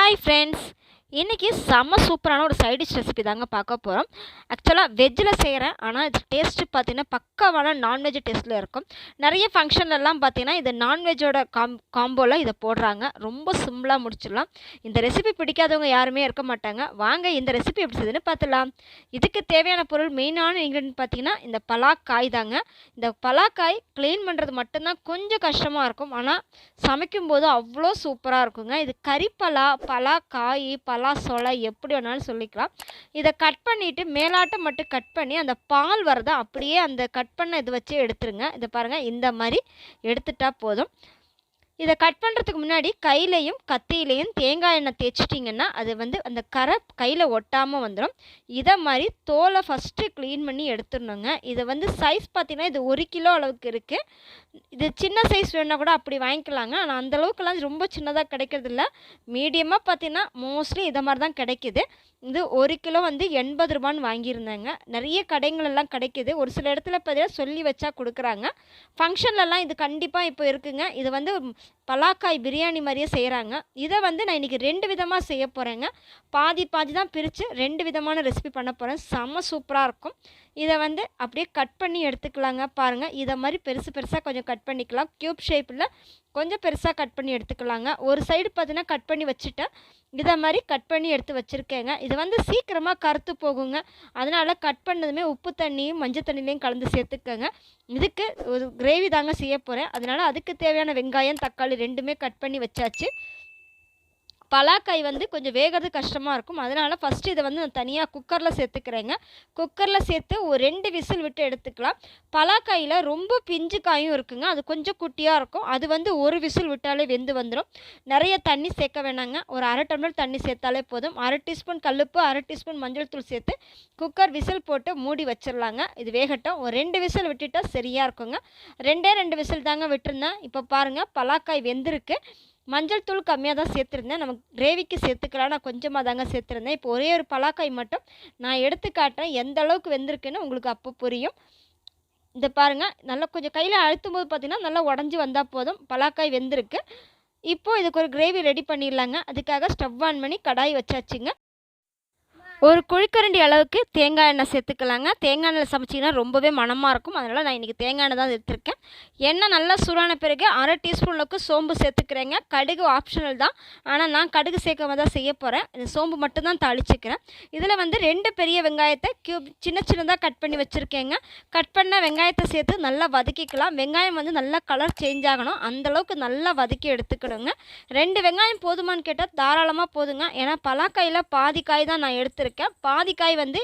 Hi friends இன்றைக்கி செம்ம சூப்பரான ஒரு சைட் டிஷ் ரெசிபி தாங்க பார்க்க போகிறோம் ஆக்சுவலாக வெஜ்ஜில் செய்கிறேன் ஆனால் இது டேஸ்ட்டு பார்த்தீங்கன்னா பக்காவான நான்வெஜ் டேஸ்ட்டில் இருக்கும். நிறைய ஃபங்க்ஷன்லலாம் பார்த்தீங்கன்னா இது நான்வெஜ்ஜோட காம் காம்போவில் இதை போடுறாங்க. ரொம்ப சிம்பிளாக முடிச்சிடலாம். இந்த ரெசிபி பிடிக்காதவங்க யாருமே இருக்க மாட்டாங்க. வாங்க இந்த ரெசிபி எப்படி செய்யுதுன்னு பார்த்துலாம் இதுக்கு தேவையான பொருள் மெயினான இன்க்ரீடியன்ட் பார்த்தீங்கன்னா இந்த பலாக்காய் தாங்க. இந்த பலாக்காய் க்ளீன் பண்ணுறது மட்டும்தான் கொஞ்சம் கஷ்டமாக இருக்கும். ஆனால் சமைக்கும்போது அவ்வளோ சூப்பராக இருக்குங்க. இது கறிப்பலா பலா காய் பலா சொலை எப்படி வேணாலும் சொல்லிக்கலாம். இதை கட் பண்ணிவிட்டு மேலாட்டம் மட்டும் கட் பண்ணி அந்த பால் வரதை அப்படியே அந்த கட் பண்ண இது வச்சு எடுத்துருங்க. இதை பாருங்கள் இந்த மாதிரி எடுத்துட்டா போதும். இதை கட் பண்ணுறதுக்கு முன்னாடி கையிலையும் கத்தியிலையும் தேங்காய் எண்ணெய் தேய்ச்சிட்டிங்கன்னா அது வந்து அந்த கரை கையில் ஒட்டாமல் வந்துடும் இதை மாதிரி தோலை ஃபஸ்ட்டு க்ளீன் பண்ணி எடுத்துடணுங்க. இதை வந்து சைஸ் பார்த்தீங்கன்னா இது ஒரு கிலோ அளவுக்கு இருக்குது இது சின்ன சைஸ் வேணால் கூட அப்படி வாங்கிக்கலாங்க. ஆனால் அந்தளவுக்குலாம் ரொம்ப சின்னதாக கிடைக்கிறதில்ல. மீடியமாக பார்த்திங்கன்னா மோஸ்ட்லி இதை மாதிரி தான் கிடைக்கிது. இது ஒரு கிலோ வந்து எண்பது ரூபான்னு வாங்கியிருந்தாங்க. நிறைய கடைங்களெல்லாம் கிடைக்கிது. ஒரு சில இடத்துல பார்த்தீங்கன்னா சொல்லி வச்சா கொடுக்குறாங்க. ஃபங்க்ஷன்லலாம் இது கண்டிப்பாக இப்போ இருக்குங்க. இது வந்து பலாக்காய் பிரியாணி மாதிரியே செய்கிறாங்க இதை வந்து நான் இன்றைக்கி ரெண்டு விதமாக செய்ய போகிறேங்க பாதி பாதி தான் பிரித்து ரெண்டு விதமான ரெசிபி பண்ண போகிறேன் செம்ம சூப்பராக இருக்கும். இதை வந்து அப்படியே கட் பண்ணி எடுத்துக்கலாங்க. பாருங்கள் இதை மாதிரி பெருசு பெருசாக கொஞ்சம் கட் பண்ணிக்கலாம். க்யூப் ஷேப்பில் கொஞ்சம் பெருசாக கட் பண்ணி எடுத்துக்கலாங்க. ஒரு சைடு பார்த்தீங்கன்னா கட் பண்ணி வச்சுட்டேன். இதை மாதிரி கட் பண்ணி எடுத்து வச்சுருக்கேங்க. இது வந்து சீக்கிரமாக கருத்து போகுங்க. அதனால் கட் பண்ணதுமே உப்பு தண்ணியும் மஞ்சள் தண்ணிலையும் கலந்து சேர்த்துக்கோங்க. இதுக்கு ஒரு கிரேவி தாங்க செய்ய போகிறேன் அதனால் அதுக்கு தேவையான வெங்காயம் தக்காளி ரெண்டுமே கட் பண்ணி வச்சாச்சு. பலாக்காய் வந்து கொஞ்சம் வேகிறது கஷ்டமாக இருக்கும். அதனால் ஃபஸ்ட்டு இதை வந்து நான் தனியாக குக்கரில் சேர்த்துக்கிறேங்க. குக்கரில் சேர்த்து ஒரு ரெண்டு விசில் விட்டு எடுத்துக்கலாம். பலாக்காயில் ரொம்ப பிஞ்சு காயும் இருக்குங்க. அது கொஞ்சம் குட்டியாக இருக்கும். அது வந்து ஒரு விசில் விட்டாலே வெந்து வந்துடும் நிறைய தண்ணி சேர்க்க வேணாங்க. ஒரு அரை டம்ளர் தண்ணி சேர்த்தாலே போதும். அரை டீஸ்பூன் கல்லுப்பு அரை டீஸ்பூன் மஞ்சள் தூள் சேர்த்து குக்கர் விசில் போட்டு மூடி வச்சிடலாங்க இது வேகட்டும். ஒரு ரெண்டு விசில் விட்டுட்டால் சரியாக இருக்குங்க. ரெண்டே ரெண்டு விசில் தாங்க விட்டுருந்தேன். இப்போ பாருங்கள் பலாக்காய் வெந்திருக்கு. மஞ்சள் தூள் கம்மியாக தான் சேர்த்துருந்தேன். நம்ம கிரேவிக்கு சேர்த்துக்கலாம். நான் கொஞ்சமாக தாங்க சேர்த்துருந்தேன். இப்போ ஒரே ஒரு பலாக்காய் மட்டும் நான் எடுத்து காட்டுறேன். எந்த அளவுக்கு வெந்திருக்குன்னு உங்களுக்கு அப்போ புரியும். இந்த பாருங்கள் நல்லா கொஞ்சம் கையில் அழுத்தும் போது பார்த்திங்கன்னா நல்லா உடஞ்சி வந்தால் போதும். பலாக்காய் வெந்திருக்கு. இப்போது இதுக்கு ஒரு கிரேவி ரெடி பண்ணிடலாங்க. அதுக்காக ஸ்டவ் ஆன் பண்ணி கடாய் வச்சாச்சுங்க. ஒரு குழிக்கரண்டி அளவுக்கு தேங்காய் எண்ணெய் சேர்த்துக்கலாங்க. தேங்காய் எண்ணெய் சமைச்சிங்கன்னா ரொம்பவே மணமாக இருக்கும். அதனால் நான் இன்றைக்கி தேங்காய் எண்ணெய் தான் எடுத்திருக்கேன் எண்ணெய் நல்லா சூடான பிறகு அரை டீஸ்பூன் அளவுக்கு சோம்பு சேர்த்துக்கிறேங்க. கடுகு ஆப்ஷனல் தான். ஆனால் நான் கடுகு சேர்க்காம தான் செய்ய போகிறேன் இந்த சோம்பு மட்டும் தான் தாளிச்சுக்கிறேன். இதில் வந்து ரெண்டு பெரிய வெங்காயத்தை க்யூப் சின்ன சின்னதாக கட் பண்ணி வச்சுருக்கேங்க. கட் பண்ண வெங்காயத்தை சேர்த்து நல்லா வதக்கிக்கலாம். வெங்காயம் வந்து நல்லா கலர் சேஞ்ச் ஆகணும். அந்தளவுக்கு நல்லா வதக்கி எடுத்துக்கணுங்க. ரெண்டு வெங்காயம் போதுமான்னு கேட்டால் தாராளமாக போதுங்க. ஏன்னா பலாக்காயில் பாதி காய் தான் நான் எடுத்துருக்கேன். வச்சுருக்கேன். பாதி காய் வந்து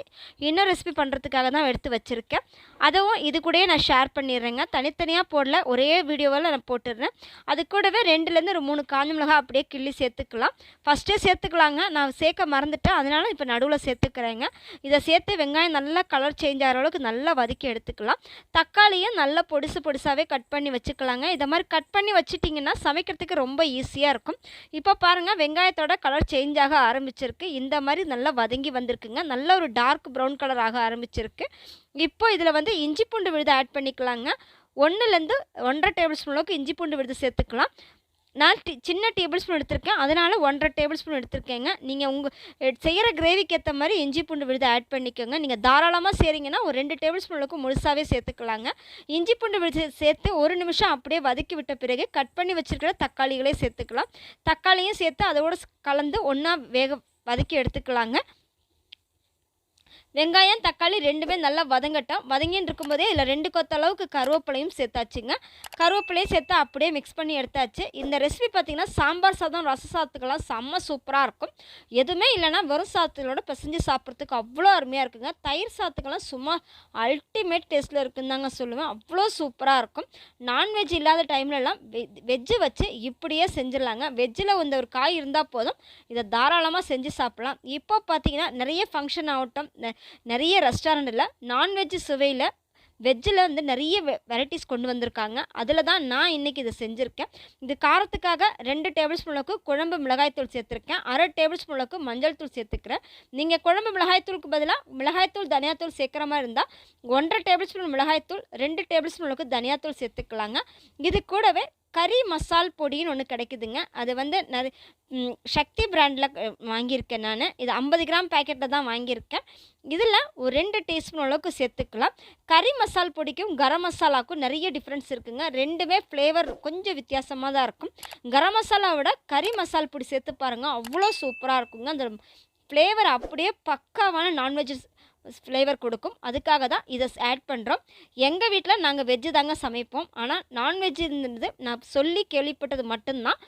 இன்னும் ரெசிபி பண்ணுறதுக்காக தான் எடுத்து வச்சுருக்கேன். அதுவும் இது கூடயே நான் ஷேர் பண்ணிடுறேங்க. தனித்தனியாக போடல ஒரே வீடியோவில் நான் போட்டுடுறேன். அது கூடவே ரெண்டுலேருந்து ஒரு மூணு காஞ்ச மிளகா அப்படியே கிள்ளி சேர்த்துக்கலாம். ஃபஸ்ட்டே சேர்த்துக்கலாங்க. நான் சேர்க்க மறந்துட்டேன். அதனால் இப்போ நடுவில் சேர்த்துக்கிறேங்க. இதை சேர்த்து வெங்காயம் நல்லா கலர் சேஞ்ச் ஆகிற அளவுக்கு நல்லா வதக்கி எடுத்துக்கலாம். தக்காளியும் நல்லா பொடிசு பொடிசாகவே கட் பண்ணி வச்சுக்கலாங்க. இதை மாதிரி கட் பண்ணி வச்சுட்டிங்கன்னா சமைக்கிறதுக்கு ரொம்ப ஈஸியாக இருக்கும். இப்போ பாருங்கள் வெங்காயத்தோட கலர் சேஞ்ச் ஆக ஆரம்பிச்சிருக்கு. இந்த மாதிரி நல்லா வதங்கி வந்திருக்குங்க. நல்ல ஒரு டார்க் ப்ரௌன் கலர் ஆக ஆரம்பிச்சிருக்கு. இப்போ இதில் வந்து இஞ்சி பூண்டு விழுது ஆட் பண்ணிக்கலாங்க. ஒன்றுலேருந்து ஒன்றரை டேபிள் ஸ்பூன் அளவுக்கு இஞ்சி பூண்டு விழுது சேர்த்துக்கலாம். நான் டி சின்ன டேபிள் ஸ்பூன் எடுத்திருக்கேன். அதனால் ஒன்றரை டேபிள் ஸ்பூன் எடுத்திருக்கேங்க நீங்கள் உங்கள் செய்கிற கிரேவிக்கு ஏற்ற மாதிரி இஞ்சி பூண்டு விழுது ஆட் பண்ணிக்கோங்க. நீங்கள் தாராளமாக செய்கிறீங்கன்னா ஒரு ரெண்டு டேபிள் ஸ்பூன் அளவுக்கு முழுசாகவே சேர்த்துக்கலாங்க. இஞ்சி பூண்டு விழுது சேர்த்து ஒரு நிமிஷம் அப்படியே வதக்கி விட்ட பிறகு கட் பண்ணி வச்சுருக்கிற தக்காளிகளே சேர்த்துக்கலாம். தக்காளியும் சேர்த்து அதோடு கலந்து ஒன்றா வேக வதக்கி எடுத்துக்கலாங்க. வெங்காயம் தக்காளி ரெண்டுமே நல்லா வதங்கட்டும். வதங்கின்னு இருக்கும்போதே இதில் ரெண்டு கொத்த அளவுக்கு கருவேப்பிலையும் சேர்த்தாச்சுங்க. கருவேப்பிலையும் சேர்த்து அப்படியே மிக்ஸ் பண்ணி எடுத்தாச்சு. இந்த ரெசிபி பார்த்திங்கன்னா சாம்பார் சாதம் ரச சாதத்துக்கெல்லாம் செம்ம சூப்பராக இருக்கும். எதுவுமே இல்லைன்னா வெறும் சாதத்தோட பிசைஞ்சு சாப்பிட்றதுக்கு அவ்வளோ அருமையாக இருக்குங்க. தயிர் சாதத்துக்கெல்லாம் சும்மா அல்டிமேட் டேஸ்ட்டில் இருக்குன்னு தாங்க சொல்லுவேன். அவ்வளோ சூப்பராக இருக்கும். நான்வெஜ் இல்லாத டைம்லலாம் வெ வெஜ்ஜு வச்சு இப்படியே செஞ்சிடலாங்க. வெஜ்ஜில் இந்த ஒரு காய் இருந்தால் போதும். இதை தாராளமாக செஞ்சு சாப்பிட்லாம். இப்போ பார்த்திங்கன்னா நிறைய ஃபங்க்ஷன் ஆகட்டும் நிறைய ரெஸ்டாரண்ட்டில் நான்வெஜ் சுவையில் வெஜ்ஜில் வந்து நிறைய வெ வெரைட்டிஸ் கொண்டு வந்திருக்காங்க. அதில் தான் நான் இன்றைக்கி இதை செஞ்சுருக்கேன். இது காரத்துக்காக ரெண்டு டேபிள் ஸ்பூனுக்கு குழம்பு மிளகாய்த்தூள் சேர்த்துருக்கேன். அரை டேபிள் ஸ்பூனுக்கு மஞ்சள் தூள் சேர்த்துக்கிறேன். நீங்கள் குழம்பு மிளகாய்த்தூளுக்கு பதிலாக மிளகாய்த்தூள் தனியாத்தூள் சேர்க்குற மாதிரி இருந்தால் ஒன்றரை டேபிள் ஸ்பூன் மிளகாய்த்தூள் ரெண்டு டேபிள் ஸ்பூனுக்கு தனியாத்தூள் சேர்த்துக்கலாங்க. இது கூடவே கறி மசால் பொடின்னு ஒன்று கிடைக்குதுங்க. அது வந்து நிறைய சக்தி பிராண்டில் வாங்கியிருக்கேன் நான். இது ஐம்பது கிராம் பேக்கெட்டில் தான் வாங்கியிருக்கேன். இதில் ஒரு ரெண்டு டீஸ்பூன் அளவுக்கு சேர்த்துக்கலாம். கறி மசால் பொடிக்கும் கரம் மசாலாவுக்கும் நிறைய டிஃப்ரென்ஸ் இருக்குங்க. ரெண்டுமே ஃப்ளேவர் கொஞ்சம் வித்தியாசமாக தான் இருக்கும். கரம் மசாலாவோட கறி மசால் பொடி சேர்த்து பாருங்கள் அவ்வளோ சூப்பராக இருக்குங்க. அந்த ஃப்ளேவர் அப்படியே பக்காவான நான்வெஜ் ஃப்ளேவர் கொடுக்கும். அதுக்காக தான் இதை ஆட் பண்ணுறோம் எங்கள் வீட்டில் நாங்கள் வெஜ்ஜு தாங்க சமைப்போம். ஆனால் நான்வெஜ்ஜுன்றது நான் சொல்லி கேள்விப்பட்டது மட்டும்தான்.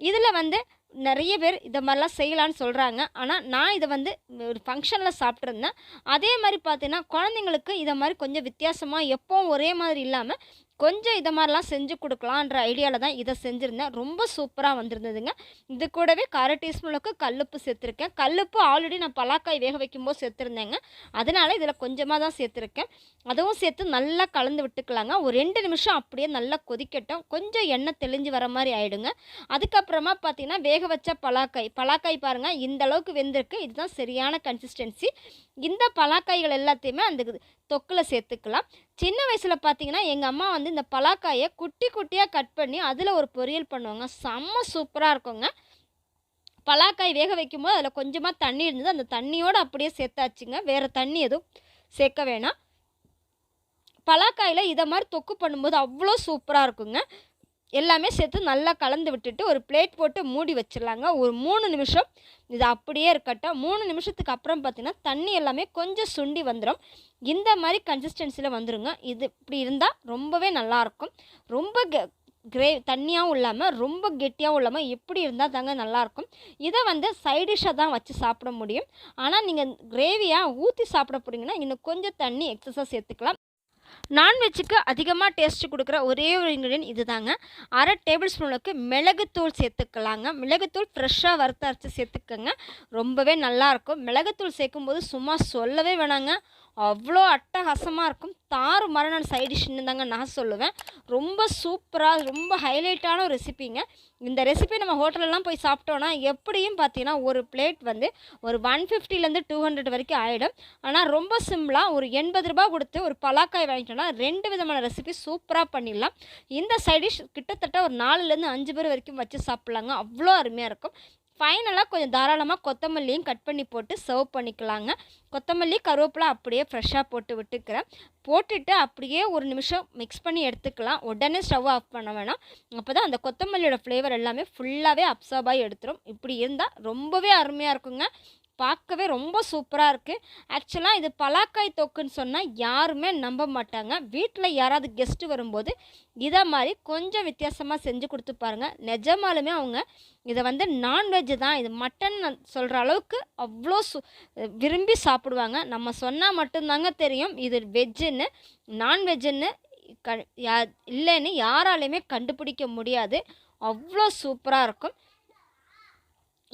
இதில் வந்து நிறைய பேர் இதை மாதிரிலாம் செய்யலான்னு சொல்கிறாங்க ஆனால் நான் இதை வந்து ஒரு ஃபங்க்ஷனில் சாப்பிட்ருந்தேன் அதே மாதிரி பார்த்தீங்கன்னா குழந்தைங்களுக்கு இதை மாதிரி கொஞ்சம் வித்தியாசமாக எப்போவும் ஒரே மாதிரி இல்லாமல் கொஞ்சம் இதை மாதிரிலாம் செஞ்சு கொடுக்கலான்ற ஐடியாவில் தான் இதை செஞ்சுருந்தேன். ரொம்ப சூப்பராக வந்திருந்ததுங்க. இது கூடவே கார டீஸ்பூனுக்கு கல்லுப்பு சேர்த்துருக்கேன். கல்லுப்பு ஆல்ரெடி நான் பலாக்காய் வேக வைக்கும்போது சேர்த்துருந்தேங்க. அதனால் இதில் கொஞ்சமாக தான் சேர்த்துருக்கேன். அதுவும் சேர்த்து நல்லா கலந்து விட்டுக்கலாங்க. ஒரு ரெண்டு நிமிஷம் அப்படியே நல்லா கொதிக்கட்டும். கொஞ்சம் எண்ணெய் தெளிஞ்சு வர மாதிரி ஆகிடுங்க அதுக்கப்புறமா பார்த்தீங்கன்னா வேக வச்ச பலாக்காய். பலாக்காய் பாருங்கள் இந்த அளவுக்கு வெந்திருக்கு. இதுதான் சரியான கன்சிஸ்டன்சி இந்த பலாக்காய்கள் எல்லாத்தையுமே அந்த தொக்கில் சேர்த்துக்கலாம். சின்ன வயசில் பார்த்தீங்கன்னா எங்கள் அம்மா வந்து இந்த பலாக்காயை குட்டி குட்டியாக கட் பண்ணி அதில் ஒரு பொரியல் பண்ணுவாங்க. செம்ம சூப்பராக இருக்குங்க. பலாக்காய் வேக வைக்கும்போது அதில் கொஞ்சமாக தண்ணி இருந்தது. அந்த தண்ணியோடு அப்படியே சேர்த்தாச்சுங்க. வேறு தண்ணி எதுவும் சேர்க்க வேணாம். பலாக்காயில் இதை மாதிரி தொக்கு பண்ணும்போது அவ்வளோ சூப்பராக இருக்குங்க. எல்லாமே சேர்த்து நல்லா கலந்து விட்டுட்டு ஒரு பிளேட் போட்டு மூடி வச்சிடலாங்க. ஒரு மூணு நிமிஷம். இது அப்படியே இருக்கட்டும். மூணு நிமிஷத்துக்கு அப்புறம் பார்த்திங்கன்னா தண்ணி எல்லாமே கொஞ்சம் சுண்டி வந்துடும் இந்த மாதிரி கன்சிஸ்டன்சியில் வந்துருங்க. இது இப்படி இருந்தால் ரொம்பவே நல்லாயிருக்கும். ரொம்ப கிரே தண்ணியாகவும் இல்லாமல் ரொம்ப கெட்டியாகவும் இல்லாமல் எப்படி இருந்தால் தாங்க நல்லாயிருக்கும். இதை வந்து சைடிஷாக தான் வச்சு சாப்பிட முடியும். ஆனால் நீங்கள் கிரேவியாக ஊற்றி சாப்பிட போறீங்கன்னா இன்னும் கொஞ்சம் தண்ணி எக்ஸஸாக சேர்த்துக்கலாம். நான்வெஜ்ஜுக்கு அதிகமாக டேஸ்ட்டு கொடுக்குற ஒரே ஒரு இன்க்ரீடியன்ட் இது தாங்க அரை டேபிள் ஸ்பூனுக்கு மிளகுத்தூள் சேர்த்துக்கலாங்க. மிளகுத்தூள் ஃப்ரெஷ்ஷாக வறுத்த அரைச்சி சேர்த்துக்கங்க. ரொம்பவே நல்லாயிருக்கும் மிளகுத்தூள் சேர்க்கும்போது சும்மா சொல்லவே வேணாங்க. அவ்வளோ அட்டகாசமாக இருக்கும். தாறு மரண சைடிஷ்னு தாங்க நான் சொல்லுவேன். ரொம்ப சூப்பராக ரொம்ப ஹைலைட்டான ஒரு ரெசிபிங்க இந்த ரெசிபி நம்ம ஹோட்டலெலாம் போய் சாப்பிட்டோன்னா எப்படியும் பார்த்தீங்கன்னா ஒரு பிளேட் வந்து ஒரு ஒன் ஃபிஃப்டிலேருந்து டூ ஹண்ட்ரட் வரைக்கும் ஆகிடும் ஆனால் ரொம்ப சிம்பிளாக ஒரு எண்பது ரூபா கொடுத்து ஒரு பலாக்காய் வாங்கிட்டோன்னா ரெண்டு விதமான ரெசிபி சூப்பராக பண்ணிடலாம். இந்த சைடிஷ் கிட்டத்தட்ட ஒரு நாலுலேருந்து அஞ்சு பேர் வரைக்கும் வச்சு சாப்பிட்லாங்க. அவ்வளோ அருமையாக இருக்கும். ஃபைனலாக கொஞ்சம் தாராளமாக கொத்தமல்லியும் கட் பண்ணி போட்டு சர்வ் பண்ணிக்கலாங்க. கொத்தமல்லி கருவேப்பிலை அப்படியே ஃப்ரெஷ்ஷாக போட்டு விட்டுக்கிறேன். போட்டுட்டு அப்படியே ஒரு நிமிஷம் மிக்ஸ் பண்ணி எடுத்துக்கலாம். உடனே ஸ்டவ் ஆஃப் பண்ண வேணாம். அப்போ தான் அந்த கொத்தமல்லியோட ஃப்ளேவர் எல்லாமே ஃபுல்லாகவே அப்சார்ப் ஆகி எடுத்துரும். இப்படி இருந்தால் ரொம்பவே அருமையாக இருக்குங்க. பார்க்கவே ரொம்ப சூப்பராக இருக்குது ஆக்சுவலாக இது பலாக்காய் தொக்குன்னு சொன்னால் யாருமே நம்ப மாட்டாங்க. வீட்டில் யாராவது கெஸ்ட்டு வரும்போது இதை மாதிரி கொஞ்சம் வித்தியாசமாக செஞ்சு கொடுத்து பாருங்கள் நிஜமாலுமே அவங்க இதை வந்து நான்வெஜ் தான். இது மட்டன் சொல்கிற அளவுக்கு அவ்வளோ சு விரும்பி சாப்பிடுவாங்க. நம்ம சொன்னால் மட்டும்தாங்க தெரியும். இது வெஜ்ஜுன்னு நான்வெஜ்ஜுன்னு க யா இல்லைன்னு யாராலையுமே கண்டுபிடிக்க முடியாது. அவ்வளோ சூப்பராக இருக்கும்.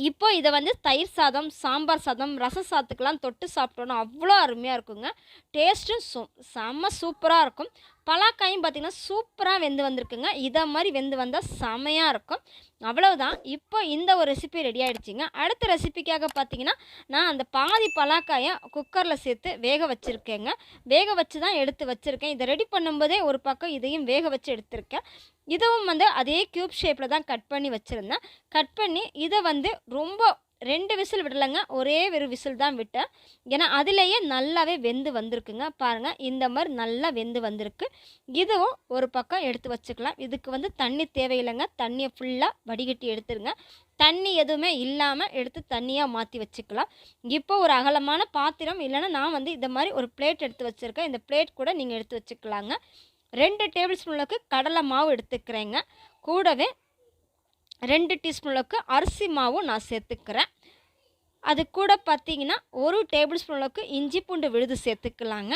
இப்போ இதை வந்து தயிர் சாதம் சாம்பார் சாதம் ரச சாதத்துக்கெலாம் தொட்டு சாப்பிட்டோன்னா அவ்வளோ அருமையாக இருக்குங்க. டேஸ்ட்டும் சு செம்ம சூப்பராக இருக்கும். பலாக்காயும் பார்த்திங்கன்னா சூப்பராக வெந்து வந்திருக்குங்க. இதை மாதிரி வெந்து வந்தால் செமையாக இருக்கும். அவ்வளவுதான். இப்போ இந்த ஒரு ரெசிபி ரெடி ஆகிடுச்சிங்க அடுத்த ரெசிபிக்காக பார்த்தீங்கன்னா நான் அந்த பாதி பலாக்காயை குக்கரில் சேர்த்து வேக வச்சுருக்கேங்க. வேக வச்சு தான் எடுத்து வச்சுருக்கேன். இதை ரெடி பண்ணும்போதே ஒரு பக்கம் இதையும் வேக வச்சு எடுத்திருக்கேன். இதுவும் வந்து அதே க்யூப் ஷேப்பில் தான் கட் பண்ணி வச்சுருந்தேன். கட் பண்ணி இதை வந்து ரொம்ப ரெண்டு விசில் விடலைங்க ஒரே ஒரு விசில் தான் விட்டேன். ஏன்னா அதுலேயே நல்லாவே வெந்து வந்திருக்குங்க. பாருங்கள் இந்த மாதிரி நல்லா வெந்து வந்திருக்கு. இதுவும் ஒரு பக்கம் எடுத்து வச்சுக்கலாம். இதுக்கு வந்து தண்ணி தேவையில்லைங்க. தண்ணியை ஃபுல்லாக வடிகட்டி எடுத்துருங்க. தண்ணி எதுவுமே இல்லாமல் எடுத்து தண்ணியாக மாற்றி வச்சுக்கலாம். இப்போ ஒரு அகலமான பாத்திரம் இல்லைன்னா நான் வந்து இந்த மாதிரி ஒரு பிளேட் எடுத்து வச்சுருக்கேன். இந்த பிளேட் கூட நீங்கள் எடுத்து வச்சுக்கலாங்க. ரெண்டு டேபிள் ஸ்பூனுக்கு கடலை மாவு எடுத்துக்கிறேங்க. கூடவே ரெண்டு டீஸ்பூனுக்கு அரிசி மாவும் நான் சேர்த்துக்கிறேன். அது கூட பார்த்திங்கன்னா ஒரு டேபிள் ஸ்பூனுக்கு இஞ்சி பூண்டு விழுது சேர்த்துக்கலாங்க.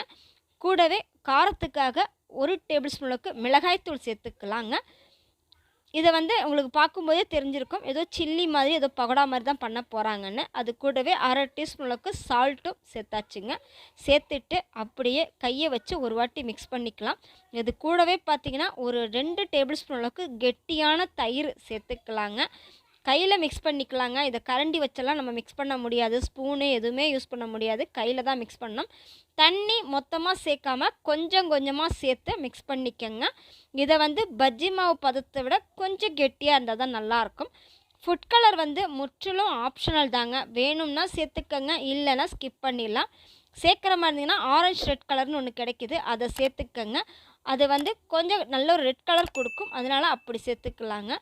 கூடவே காரத்துக்காக ஒரு டேபிள் ஸ்பூனுக்கு மிளகாய்த்தூள் சேர்த்துக்கலாங்க. இதை வந்து உங்களுக்கு பார்க்கும்போதே தெரிஞ்சிருக்கும். ஏதோ சில்லி மாதிரி ஏதோ பகோடா மாதிரி தான் பண்ண போகிறாங்கன்னு அது கூடவே அரை டீஸ்பூனுக்கு சால்ட்டும் சேர்த்தாச்சுங்க. சேர்த்துட்டு அப்படியே கையை வச்சு ஒரு வாட்டி மிக்ஸ் பண்ணிக்கலாம். இது கூடவே பார்த்தீங்கன்னா ஒரு ரெண்டு டேபிள் ஸ்பூன் அளவுக்கு கெட்டியான தயிர் சேர்த்துக்கலாங்க. கையில் மிக்ஸ் பண்ணிக்கலாங்க. இதை கரண்டி வச்செல்லாம் நம்ம மிக்ஸ் பண்ண முடியாது. ஸ்பூனு எதுவுமே யூஸ் பண்ண முடியாது. கையில் தான் மிக்ஸ் பண்ணணும். தண்ணி மொத்தமாக சேர்க்காம கொஞ்சம் கொஞ்சமாக சேர்த்து மிக்ஸ் பண்ணிக்கோங்க. இதை வந்து பஜ்ஜி மாவு பதத்தை விட கொஞ்சம் கெட்டியாக இருந்தால் தான் நல்லாயிருக்கும் ஃபுட் கலர் வந்து முற்றிலும் ஆப்ஷனல் தாங்க. வேணும்னா சேர்த்துக்கங்க. இல்லைன்னா ஸ்கிப் பண்ணிடலாம். சேர்க்குற மாதிரி இருந்தீங்கன்னா ஆரஞ்சு ரெட் கலர்னு ஒன்று கிடைக்கிது. அதை சேர்த்துக்கங்க. அது வந்து கொஞ்சம் நல்ல ஒரு ரெட் கலர் கொடுக்கும். அதனால் அப்படி சேர்த்துக்கலாங்க.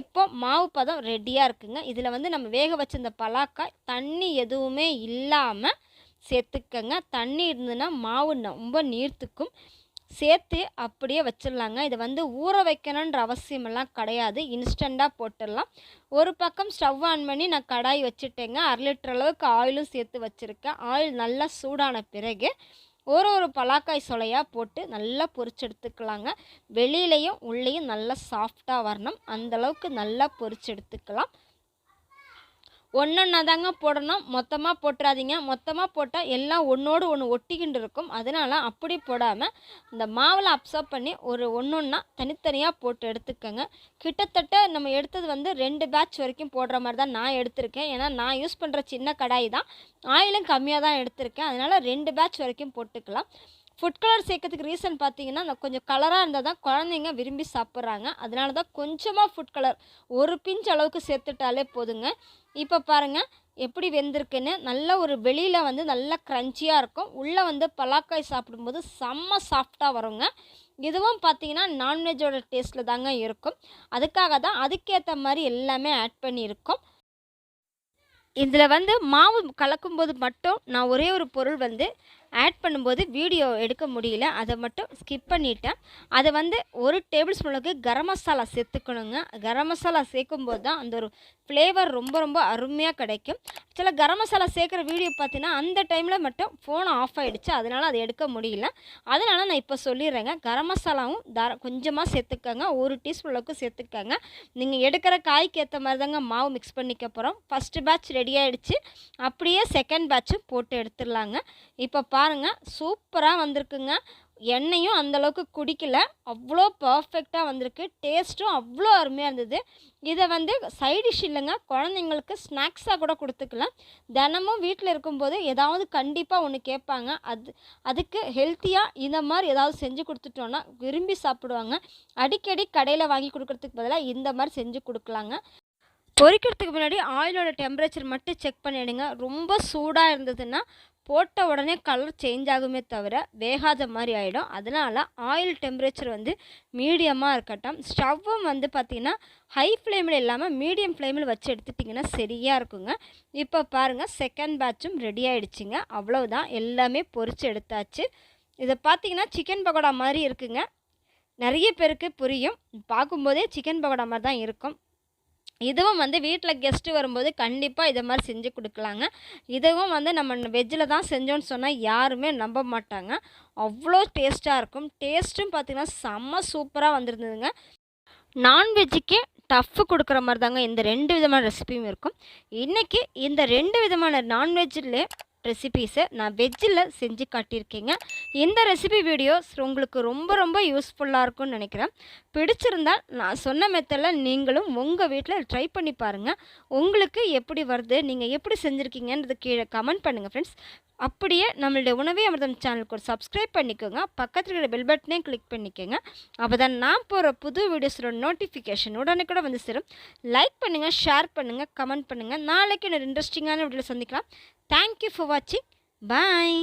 இப்போ மாவு பதம் ரெடியாக இருக்குங்க. இதில் வந்து நம்ம வேக வச்சிருந்த பலாக்காய் தண்ணி எதுவுமே இல்லாமல் சேர்த்துக்கங்க. தண்ணி இருந்ததுன்னா மாவு ரொம்ப நீர்த்துக்கும். சேர்த்து அப்படியே வச்சிடலாங்க. இதை வந்து ஊற வைக்கணுன்ற அவசியமெல்லாம் கிடையாது. இன்ஸ்டண்ட்டாக போட்டுடலாம். ஒரு பக்கம் ஸ்டவ் ஆன் பண்ணி நான் கடாய் வச்சுட்டேங்க. அரை லிட்டர் அளவுக்கு ஆயிலும் சேர்த்து வச்சுருக்கேன். ஆயில் நல்லா சூடான பிறகு ஒரு ஒரு பலாக்காய் சொலையாக போட்டு நல்லா பொரிச்சு எடுத்துக்கலாங்க வெளியிலையும் உள்ளேயும் நல்லா சாஃப்டாக வரணும். அந்தளவுக்கு நல்லா பொரிச்சு எடுத்துக்கலாம் ஒன்றொன்னா தாங்க போடணும். மொத்தமாக போட்டுறாதீங்க. மொத்தமாக போட்டால் எல்லாம் ஒன்றோடு ஒன்று ஒட்டிக்கிட்டு இருக்கும். அதனால் அப்படி போடாமல் இந்த மாவில் அப்சர்வ் பண்ணி ஒரு ஒன்றொன்னா தனித்தனியாக போட்டு எடுத்துக்கோங்க. கிட்டத்தட்ட நம்ம எடுத்தது வந்து ரெண்டு பேட்ச் வரைக்கும் போடுற மாதிரி தான் நான் எடுத்திருக்கேன். ஏன்னா நான் யூஸ் பண்ணுற சின்ன கடாய் தான். ஆயிலும் கம்மியாக தான் எடுத்திருக்கேன். அதனால் ரெண்டு பேட்ச் வரைக்கும் போட்டுக்கலாம். ஃபுட் கலர் சேர்க்கறதுக்கு ரீசன் பார்த்தீங்கன்னா கொஞ்சம் கலராக இருந்தால் தான் குழந்தைங்க விரும்பி சாப்பிட்றாங்க. அதனால தான் கொஞ்சமாக ஃபுட் கலர் ஒரு பிஞ்ச் அளவுக்கு சேர்த்துட்டாலே போதுங்க. இப்போ பாருங்கள் எப்படி வெந்திருக்குன்னு நல்ல ஒரு வெளியில் வந்து நல்லா க்ரன்ச்சியாக இருக்கும். உள்ளே வந்து பலாக்காய் சாப்பிடும்போது செம்ம சாஃப்டாக வருங்க. இதுவும் பார்த்தீங்கன்னா நான்வெஜ்ஜோட டேஸ்ட்டில் தாங்க இருக்கும். அதுக்காக தான் அதுக்கேற்ற மாதிரி எல்லாமே ஆட் பண்ணியிருக்கோம். இதில் வந்து மாவு கலக்கும்போது மட்டும் நான் ஒரே ஒரு பொருள் வந்து ஆட் பண்ணும்போது வீடியோ எடுக்க முடியல. அதை மட்டும் ஸ்கிப் பண்ணிட்டேன். அதை வந்து ஒரு டேபிள் ஸ்பூனுக்கு கரம் மசாலா சேர்த்துக்கணுங்க. கரம் மசாலா சேர்க்கும்போது தான் அந்த ஒரு ஃப்ளேவர் ரொம்ப ரொம்ப அருமையாக கிடைக்கும். சில கரம் மசாலா சேர்க்குற வீடியோ பார்த்தீங்கன்னா அந்த டைமில் மட்டும் ஃபோன் ஆஃப் ஆகிடுச்சு அதனால் அதை எடுக்க முடியல. அதனால் நான் இப்போ சொல்லிடுறேங்க. கரம் மசாலாவும் தர கொஞ்சமாக சேர்த்துக்கோங்க. ஒரு டீஸ்பூன் சேர்த்துக்கோங்க. நீங்கள் எடுக்கிற காய்க்கு ஏற்ற மாதிரி தாங்க மாவு மிக்ஸ் பண்ணிக்க போகிறோம் ஃபஸ்ட்டு பேட்ச் ரெடி ஆகிடுச்சு அப்படியே செகண்ட் பேட்சும் போட்டு எடுத்துடலாங்க. இப்போ பாருங்கள் சூப்பராக வந்திருக்குங்க. எண்ணெயும் அந்தளவுக்கு குடிக்கல. அவ்வளோ பர்ஃபெக்டாக வந்திருக்கு. டேஸ்ட்டும் அவ்வளோ அருமையாக இருந்தது. இதை வந்து சைடிஷ் இல்லைங்க குழந்தைங்களுக்கு ஸ்நாக்ஸாக கூட கொடுத்துக்கலாம். தினமும் வீட்டில் இருக்கும்போது ஏதாவது கண்டிப்பாக ஒன்று கேட்பாங்க. அது அதுக்கு ஹெல்த்தியாக இந்த மாதிரி ஏதாவது செஞ்சு கொடுத்துட்டோன்னா விரும்பி சாப்பிடுவாங்க. அடிக்கடி கடையில் வாங்கி கொடுக்குறதுக்கு பதிலாக இந்த மாதிரி செஞ்சு கொடுக்கலாங்க. பொரிக்கிறதுக்கு முன்னாடி ஆயிலோட டெம்பரேச்சர் மட்டும் செக் பண்ணிவிடுங்க ரொம்ப சூடாக இருந்ததுன்னா போட்ட உடனே கலர் சேஞ்ச் ஆகுமே தவிர வேகாத மாதிரி ஆகிடும் அதனால் ஆயில் டெம்பரேச்சர் வந்து மீடியமாக இருக்கட்டும். ஸ்டவ்வும் வந்து பார்த்திங்கன்னா ஹை ஃப்ளேமில் இல்லாமல் மீடியம் ஃப்ளேமில் வச்சு எடுத்துட்டிங்கன்னா சரியாக இருக்குங்க. இப்போ பாருங்கள் செகண்ட் பேட்சும் ரெடி ஆகிடுச்சிங்க அவ்வளோதான் எல்லாமே பொரித்து எடுத்தாச்சு. இதை பார்த்தீங்கன்னா சிக்கன் பகோடா மாதிரி இருக்குங்க. நிறைய பேருக்கு புரியும். பார்க்கும்போதே சிக்கன் பகோடா மாதிரி தான் இருக்கும். இதுவும் வந்து வீட்டில் கெஸ்ட்டு வரும்போது கண்டிப்பாக இதை மாதிரி செஞ்சு கொடுக்கலாங்க. இதுவும் வந்து நம்ம வெஜ்ஜில் தான் செஞ்சோன்னு சொன்னால் யாருமே நம்ப மாட்டாங்க. அவ்வளோ டேஸ்ட்டாக இருக்கும். டேஸ்ட்டும் பார்த்திங்கன்னா செம்ம சூப்பராக வந்திருந்ததுங்க. நான்வெஜ்ஜுக்கே டஃப்பு கொடுக்குற மாதிரி தாங்க இந்த ரெண்டு விதமான ரெசிபியும் இருக்கும். இன்றைக்கி இந்த ரெண்டு விதமான நான்வெஜ்ஜில் ரெசிபீஸை நான் வெஜ்ஜில் செஞ்சு காட்டியிருக்கேங்க. இந்த ரெசிபி வீடியோஸ் உங்களுக்கு ரொம்ப ரொம்ப யூஸ்ஃபுல்லாக இருக்கும்னு நினைக்கிறேன். பிடிச்சிருந்தால் நான் சொன்ன மெத்தடில் நீங்களும் உங்கள் வீட்டில் ட்ரை பண்ணி பாருங்கள் உங்களுக்கு எப்படி வருது நீங்கள் எப்படி செஞ்சுருக்கீங்கன்றது கீழே கமெண்ட் பண்ணுங்கள் ஃப்ரெண்ட்ஸ் அப்படியே நம்மளுடைய உணவே அமிர்தம் சேனலுக்கு ஒரு சப்ஸ்கிரைப் பண்ணிக்கோங்க. பக்கத்தில் இருக்கிற பெல் பட்டனே கிளிக் பண்ணிக்கோங்க. அப்போ தான் நான் போகிற புது வீடியோஸோட நோட்டிஃபிகேஷன் உடனே கூட வந்து சேரும். லைக் பண்ணுங்கள் ஷேர் பண்ணுங்கள் கமெண்ட் பண்ணுங்கள் நாளைக்கு இன்னொரு இன்ட்ரெஸ்டிங்கான வீடியோவில் சந்திக்கலாம். தேங்க்யூ ஃபார் வாட்சிங் பாய்